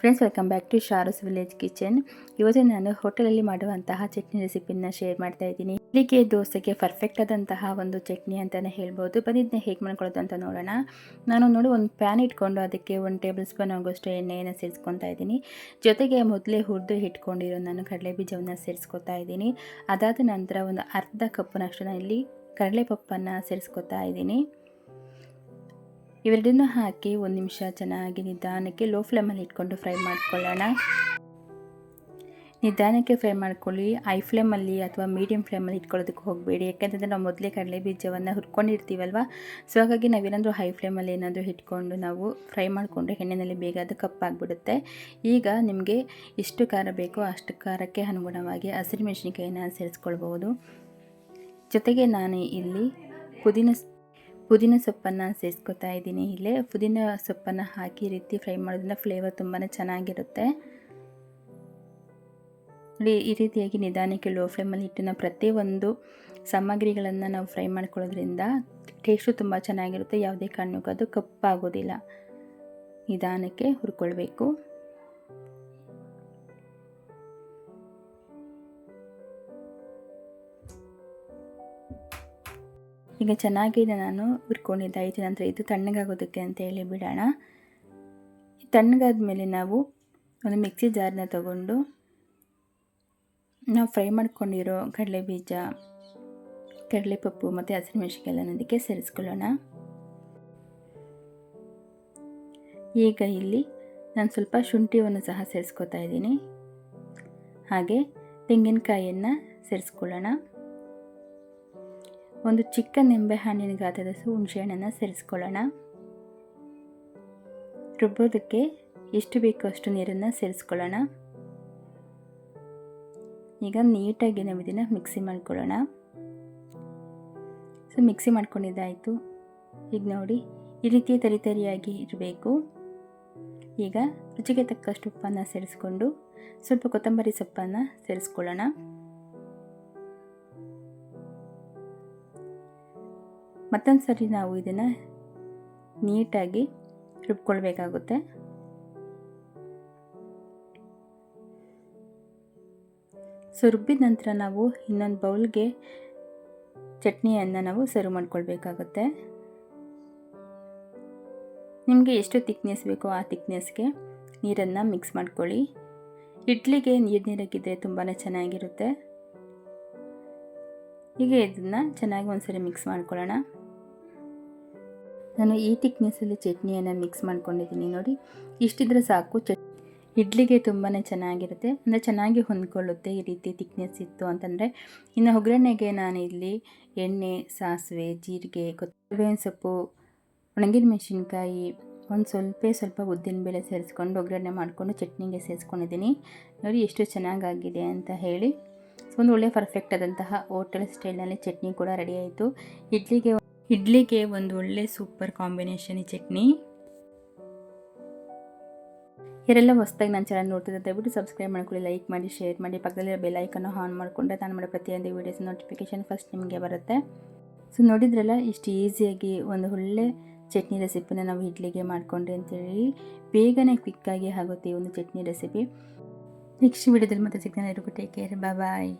Friends welcome back to Sharas village kitchen ಇವತ್ತು ನಾನು ಹೋಟೆಲಲ್ಲಿ ಮಾಡುವಂತಹ ಚಟ್ನಿ ರೆಸಿಪಿನ ಶೇರ್ ಮಾಡ್ತಾ ಇದ್ದೀನಿ. ಇಲ್ಲಿಗೆ ದೋಸೆಗೆ ಪರ್ಫೆಕ್ಟ್ ಆದಂತಹ ಒಂದು ಚಟ್ನಿ ಅಂತಲೇ ಹೇಳ್ಬೋದು. ಬಂದಿದ್ದನ್ನ ಹೇಗೆ ಮಾಡ್ಕೊಳ್ಳೋದು ಅಂತ ನೋಡೋಣ. ನಾನು ನೋಡಿ ಒಂದು ಪ್ಯಾನ್ ಇಟ್ಕೊಂಡು ಅದಕ್ಕೆ ಒಂದು ಟೇಬಲ್ ಸ್ಪೂನ್ ಆಗೋಷ್ಟು ಎಣ್ಣೆಯನ್ನು ಸೇರಿಸ್ಕೊತಾ ಇದ್ದೀನಿ. ಜೊತೆಗೆ ಮೊದಲೇ ಹುರಿದು ಇಟ್ಕೊಂಡಿರೋ ನಾನು ಕಡಲೆ ಬೀಜವನ್ನು ಸೇರಿಸ್ಕೊತಾ ಇದ್ದೀನಿ. ಅದಾದ ನಂತರ ಒಂದು ಅರ್ಧ ಕಪ್ಪಿನಷ್ಟು ನಾನು ಇಲ್ಲಿ ಕಡಲೆ ಪಪ್ಪನ್ನು ಸೇರಿಸ್ಕೊತಾ ಇದ್ದೀನಿ. ಇವೆರಡನ್ನೂ ಹಾಕಿ ಒಂದು ನಿಮಿಷ ಚೆನ್ನಾಗಿ ನಿಧಾನಕ್ಕೆ ಲೋ ಫ್ಲೇಮಲ್ಲಿ ಇಟ್ಕೊಂಡು ಫ್ರೈ ಮಾಡ್ಕೊಳ್ಳೋಣ. ನಿಧಾನಕ್ಕೆ ಫ್ರೈ ಮಾಡ್ಕೊಳ್ಳಿ. ಐ ಫ್ಲೇಮಲ್ಲಿ ಅಥವಾ ಮೀಡಿಯಮ್ ಫ್ಲೇಮಲ್ಲಿ ಇಟ್ಕೊಳ್ಳೋದಕ್ಕೆ ಹೋಗಬೇಡಿ. ಯಾಕೆಂತಂದರೆ ನಾವು ಮೊದಲೇ ಕಡಲೆ ಬೀಜವನ್ನು ಹುರ್ಕೊಂಡಿರ್ತೀವಲ್ವ? ಸೊ ಹಾಗಾಗಿ ನಾವೇನಾದರೂ ಹೈ ಫ್ಲೇಮಲ್ಲಿ ಏನಾದರೂ ಇಟ್ಕೊಂಡು ನಾವು ಫ್ರೈ ಮಾಡಿಕೊಂಡ್ರೆ ಎಣ್ಣೆಯಲ್ಲಿ ಬೇಗ ಅದು ಕಪ್ಪಾಗಿಬಿಡುತ್ತೆ ಈಗ ನಿಮಗೆ ಎಷ್ಟು ಖಾರ ಬೇಕೋ ಅಷ್ಟು ಖಾರಕ್ಕೆ ಅನುಗುಣವಾಗಿ ಹಸಿರು ಮೆಣಸಿನ್ಕಾಯಿನ ಸೇರಿಸ್ಕೊಳ್ಬೋದು ಜೊತೆಗೆ ನಾನು ಇಲ್ಲಿ ಪುದೀನ ಪುದೀನ ಸೊಪ್ಪನ್ನು ಸೇರಿಸ್ಕೊತಾ ಇದ್ದೀನಿ ಇಲ್ಲೇ. ಪುದೀನ ಸೊಪ್ಪನ್ನು ಹಾಕಿ ರೀತಿ ಫ್ರೈ ಮಾಡೋದ್ರಿಂದ ಫ್ಲೇವರ್ ತುಂಬಾ ಚೆನ್ನಾಗಿರುತ್ತೆ. ನೋಡಿ, ಈ ರೀತಿಯಾಗಿ ನಿಧಾನಕ್ಕೆ ಲೋ ಫ್ಲೇಮಲ್ಲಿ ಇಟ್ಟು ನಾವು ಪ್ರತಿಯೊಂದು ಸಾಮಗ್ರಿಗಳನ್ನು ನಾವು ಫ್ರೈ ಮಾಡ್ಕೊಳ್ಳೋದ್ರಿಂದ ಟೇಸ್ಟು ತುಂಬ ಚೆನ್ನಾಗಿರುತ್ತೆ. ಯಾವುದೇ ಕಾರಣಕ್ಕೂ ಅದು ಕಪ್ಪಾಗೋದಿಲ್ಲ. ನಿಧಾನಕ್ಕೆ ಹುರ್ಕೊಳ್ಬೇಕು. ಈಗ ಚೆನ್ನಾಗಿ ನಾನು ಹುರ್ಕೊಂಡಿದ್ದಾಯಿತು ನಂತರ ಇದು ತಣ್ಣಗಾಗೋದಕ್ಕೆ ಅಂತ ಹೇಳಿ ಬಿಡೋಣ. ತಣ್ಣಗಾದ ಮೇಲೆ ನಾವು ಒಂದು ಮಿಕ್ಸಿ ಜಾರನ್ನ ತಗೊಂಡು ನಾವು ಫ್ರೈ ಮಾಡ್ಕೊಂಡಿರೋ ಕಡಲೆ ಬೀಜ ಕಡಲೆಪಪ್ಪು ಮತ್ತು ಹಸಿರುಮೆಣಸಿಗೆಲ್ಲ ಅದಕ್ಕೆ ಸೇರಿಸ್ಕೊಳ್ಳೋಣ. ಈಗ ಇಲ್ಲಿ ನಾನು ಸ್ವಲ್ಪ ಶುಂಠಿಯನ್ನು ಸಹ ಸೇರಿಸ್ಕೊತಾ ಇದ್ದೀನಿ. ಹಾಗೆ ತೆಂಗಿನಕಾಯಿಯನ್ನು ಸೇರಿಸ್ಕೊಳ್ಳೋಣ. ಒಂದು ಚಿಕ್ಕ ನಿಂಬೆ ಹಣ್ಣಿನ ಗಾತ್ರದ ಹುಣಸೆಹಣ್ಣನ್ನು ಸೇರಿಸ್ಕೊಳ್ಳೋಣ. ರುಬ್ಬೋದಕ್ಕೆ ಎಷ್ಟು ಬೇಕೋ ಅಷ್ಟು ನೀರನ್ನು ಸೇರಿಸ್ಕೊಳ್ಳೋಣ. ಈಗ ನೀಟಾಗಿ ನಾವು ಇದನ್ನು ಮಿಕ್ಸಿ ಮಾಡ್ಕೊಳ್ಳೋಣ. ಸೊ, ಮಿಕ್ಸಿ ಮಾಡ್ಕೊಂಡಿದ್ದಾಯಿತು. ಈಗ ನೋಡಿ, ಈ ರೀತಿ ತರಿತರಿಯಾಗಿ ಇರಬೇಕು. ಈಗ ರುಚಿಗೆ ತಕ್ಕಷ್ಟು ಉಪ್ಪನ್ನು ಸೇರಿಸ್ಕೊಂಡು ಸ್ವಲ್ಪ ಕೊತ್ತಂಬರಿ ಸೊಪ್ಪನ್ನು ಸೇರಿಸ್ಕೊಳ್ಳೋಣ. ಮತ್ತೊಂದು ಸರಿ ನಾವು ಇದನ್ನು ನೀಟಾಗಿ ರುಬ್ಕೊಳ್ಬೇಕಾಗುತ್ತೆ. ಸೊ ರುಬ್ಬಿದ ನಂತರ ನಾವು ಇನ್ನೊಂದು ಬೌಲ್ಗೆ ಚಟ್ನಿಯನ್ನು ನಾವು ಸರ್ವ್ ಮಾಡ್ಕೊಳ್ಬೇಕಾಗುತ್ತೆ. ನಿಮಗೆ ಎಷ್ಟು ತಿಕ್ನೆಸ್ ಬೇಕೋ ಆ ತಿಕ್ನೆಸ್ಗೆ ನೀರನ್ನು ಮಿಕ್ಸ್ ಮಾಡ್ಕೊಳ್ಳಿ. ಇಡ್ಲಿಗೆ ನೀರು ನೀರಾಗಿದ್ದರೆ ತುಂಬಾ ಚೆನ್ನಾಗಿರುತ್ತೆ. ಹೀಗೆ ಇದನ್ನು ಚೆನ್ನಾಗಿ ಒಂದ್ಸರಿ ಮಿಕ್ಸ್ ಮಾಡ್ಕೊಳ್ಳೋಣ. ನಾನು ಈ ತಿಕ್ನೆಸ್ಸಲ್ಲಿ ಚಟ್ನಿಯನ್ನು ಮಿಕ್ಸ್ ಮಾಡ್ಕೊಂಡಿದ್ದೀನಿ ನೋಡಿ. ಇಷ್ಟಿದ್ರೆ ಸಾಕು. ಚಟ್, ಇಡ್ಲಿಗೆ ತುಂಬಾ ಚೆನ್ನಾಗಿರುತ್ತೆ. ಅಂದರೆ ಚೆನ್ನಾಗಿ ಹೊಂದ್ಕೊಳ್ಳುತ್ತೆ ಈ ರೀತಿ ತಿಕ್ನೆಸ್ ಇತ್ತು ಅಂತಂದರೆ. ಇನ್ನು ಒಗ್ಗರಣೆಗೆ ನಾನು ಇಲ್ಲಿ ಎಣ್ಣೆ, ಸಾಸಿವೆ, ಜೀರಿಗೆ, ಕೊತ್ತಂಬರಿ ಸೊಪ್ಪು ಒಣಗಿದ ಮೆಣಸಿನ್ಕಾಯಿ ಒಂದು ಸ್ವಲ್ಪ ಸ್ವಲ್ಪ ಉದ್ದಿನಬೇಳೆ ಸೇರಿಸ್ಕೊಂಡು ಒಗ್ಗರಣೆ ಮಾಡಿಕೊಂಡು ಚಟ್ನಿಗೆ ಸೇರಿಸ್ಕೊಂಡಿದ್ದೀನಿ. ನೋಡಿ ಎಷ್ಟು ಚೆನ್ನಾಗಾಗಿದೆ ಅಂತ ಹೇಳಿ. ಒಂದು ಒಳ್ಳೆಯ ಪರ್ಫೆಕ್ಟ್ ಆದಂತಹ ಹೋಟೆಲ್ ಸ್ಟೈಲ್ನಲ್ಲಿ ಚಟ್ನಿ ಕೂಡ ರೆಡಿ ಆಯಿತು. ಇಡ್ಲಿಗೆ ಇಡ್ಲಿಗೆ ಒಂದು ಒಳ್ಳೆ ಸೂಪರ್ ಕಾಂಬಿನೇಷನ್ ಈ ಚಟ್ನಿ. ಇವರೆಲ್ಲ ಹೊಸದಾಗಿ ನಾನು ಚಾನಲ್ ನೋಡ್ತಿದ್ದೆ ದಯವಿಟ್ಟು ಸಬ್ಸ್ಕ್ರೈಬ್ ಮಾಡ್ಕೊಳ್ಳಿ ಲೈಕ್ ಮಾಡಿ ಶೇರ್ ಮಾಡಿ. ಪಕ್ಕದಲ್ಲಿರೋ ಬೆಲ್ ಐಕನ್ನು ಆನ್ ಮಾಡಿಕೊಂಡ್ರೆ ನಾನು ಮಾಡೋ ಪ್ರತಿಯೊಂದು ವೀಡಿಯೋಸ್ ನೋಟಿಫಿಕೇಶನ್ ಫಸ್ಟ್ ನಿಮಗೆ ಬರುತ್ತೆ. ಸೊ ನೋಡಿದ್ರಲ್ಲ, ಇಷ್ಟು ಈಸಿಯಾಗಿ ಒಂದು ಒಳ್ಳೆ ಚಟ್ನಿ ರೆಸಿಪಿನ ನಾವು ಇಡ್ಲಿಗೆ ಮಾಡಿಕೊಂಡ್ರಿ ಅಂತೇಳಿ. ಬೇಗನೆ ಕ್ವಿಕ್ಕಾಗಿ ಆಗುತ್ತೆ ಈ ಒಂದು ಚಟ್ನಿ ರೆಸಿಪಿ ನೆಕ್ಸ್ಟ್ ವೀಡಿಯೋದಲ್ಲಿ ಮತ್ತೆ ಸಿಗ್ತಾನೆ ಟೇಕ್ ಕೇರ್ ಬಾಯ್